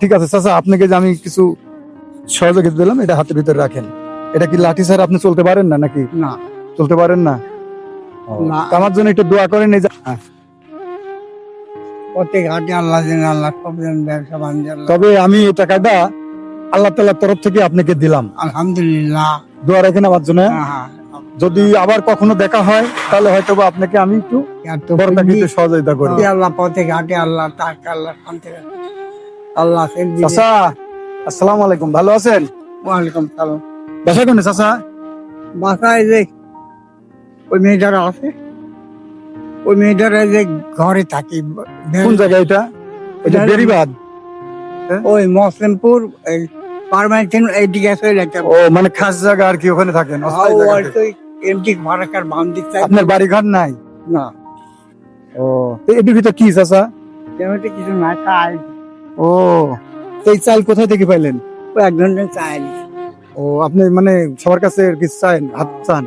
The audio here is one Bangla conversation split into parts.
ঠিক আছে চাচা আপনাকে যে আমি কিছু সহযোগিতা দিলাম এটা হাতের ভিতরে রাখেন। এটা কি লাঠি স্যার আপনি চলতে পারেন না নাকি? না। চলতে পারেন না? আমার জন্য একটু দোয়া করেন এই যে হ্যাঁ। প্রত্যেক হাটে আল্লাহ আল্লাহ ব্যবসা বাণিজ্য তবে আমি এই টাকাটা আল্লাহ তাল্লাহর তরফ থেকে আপনাকে দিলাম। আলহামদুলিল্লাহ। দোয়া রাখেন আমার জন্য। হ্যাঁ, হ্যাঁ। যদি আবার কখনো দেখা হয় তাহলে হয়তো আপনাকে আমি একটু সহযোগিতা করি। আল্লাহ প্রত্যেক হাটে আল্লাহ তাকে আল্লাহ শান্তি। আল্লাহ। চাচা আসসালামু আলাইকুম ভালো আছেন? ওয়ালাইকুম সালাম। বাসা কোনে চাচা? বাসায় যে ওই মেয়েটারা আছে ওই মেয়েটারা যে ঘরে থাকি কোন জায়গা এটা? এটা বেরিবাদ ওই মসলিমপুর এই পারমানেন্ট এইদিকে যেতে ও মানে খাস জায়গা আর কি ওখানে থাকেন। এমটি ফারাকার বাম দিক থেকে আপনার বাড়ি ঘর নাই? না। ও এটির ভিতর কি চাচা? কিছু না চাই ও। এই চাল কোথায় থেকে পাইলেন? ও একজন চাই ও আপনি মানে সবার কাছে কি চান হাত চান?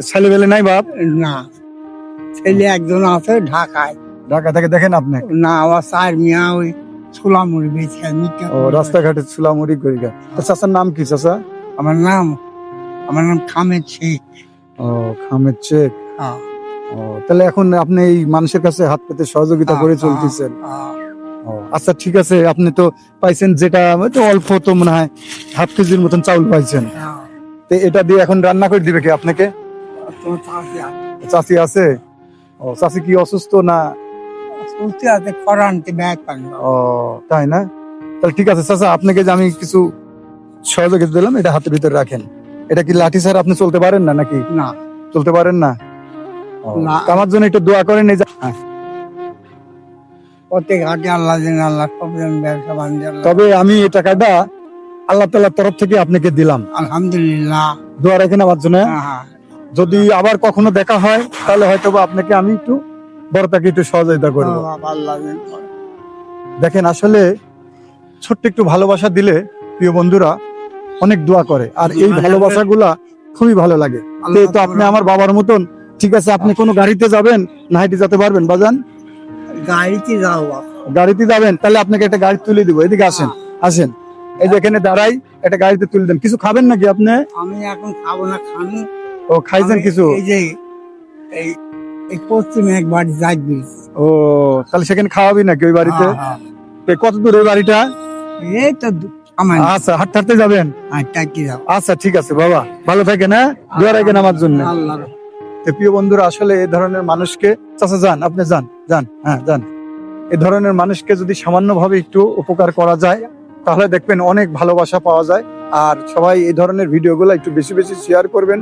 ছেলে বেলে নাই বাপ? না। ছেলে একজন আছে ঢাকায়। ঢাকা থেকে দেখেন আপনি? না আমার স্যার মিয়া ওই ছোলা মুড়ি বেঁচে খায়, ও। রাস্তাঘাটে চুলামুড়ি করি চাচার নাম কি চাচা? আমার নাম আমার নাম খামেদ শেখ। ও খামেদ শেখ। হ্যাঁ, ও তাহলে এখন আপনি এই মানুষের কাছে হাত পেতে সহযোগিতা করে হ্যাঁ, চলতেছেন। হ্যাঁ, ও, আচ্ছা ঠিক আছে আপনি তো পাইছেন যেটা অল্প তো মনে হয় হাফ কেজির মতন চাউল পাইছেন। তো এটা দিয়ে এখন রান্না করে দিবে কি আপনাকে চাষি আছে। ও চাষি কি অসুস্থ না ও তাই না তাহলে ঠিক আছে চাচা আপনাকে যে আমি কিছু সহযোগিতা দিলাম এটা হাতের ভিতরে রাখেন এটা কি লাঠি স্যার আপনি চলতে পারেন না নাকি না চলতে পারেন না। আমার জন্য একটু দোয়া করেন এই যে হ্যাঁ। প্রত্যেক হাটে আল্লাহ যেন আল্লাহ সব যেন ব্যবসা বাণিজ্য আল্লাহ- তবে আমি এই টাকাটা আল্লাহ তাল্লাহর তরফ থেকে আপনাকে দিলাম। আলহামদুলিল্লাহ। দোয়া রাখেন আমার জন্য। হ্যাঁ, হ্যাঁ। যদি আবার কখনো দেখা হয় তাহলে হয়তো বা আপনাকে আমি একটু বড়টাকে একটু সহযোগিতা করব। আল্লাহ যেন করে। দেখেন আসলে ছোট্ট একটু ভালোবাসা দিলে প্রিয় বন্ধুরা অনেক দোয়া করে। আর এই ভালোবাসা গুলা খুবই ভালো লাগে। তো তো আপনি আমার বাবার মতন ঠিক আছে আপনি কোনো গাড়িতে যাবেন না হেঁটে যেতে পারবেন বাজান। গাড়িতে যাবেন তাহলে আপনাকে একটা গাড়ি তুলে দিব। এদিকে আসেন আসেন। এই যে এখানে দাঁড়াই একটা গাড়িতে তুলে দেন। কিছু খাবেন নাকি আপনি? আমি এখন খাব না খানি ও খাইছেন কিছু? এই যে এই এই পশ্চিমে এক বাড়ি যাই ও তাহলে সেখানে খাওয়াবি নাকি ওই বাড়িতে? হ্যাঁ, কত দূর ওই বাড়িটা? হ্যাঁ। এই তো আচ্ছা হাঁটতে হাঁটতে যাবেন? আচ্ছা ঠিক আছে বাবা। ভালো থাকেন হ্যাঁ? দোয়া রাখেন আমার জন্য। আল্লাহ প্রিয় বন্ধুরা, আসলে এ ধরনের মানুষকে চাচা যান, আপনি যান যান হ্যাঁ যান। এ ধরনের মানুষকে যদি সামান্য ভাবে একটু উপকার করা যায়, তাহলে দেখবেন অনেক ভালোবাসা পাওয়া যায়। আর সবাই এই ধরনের ভিডিওগুলো একটু বেশি বেশি শেয়ার করবেন।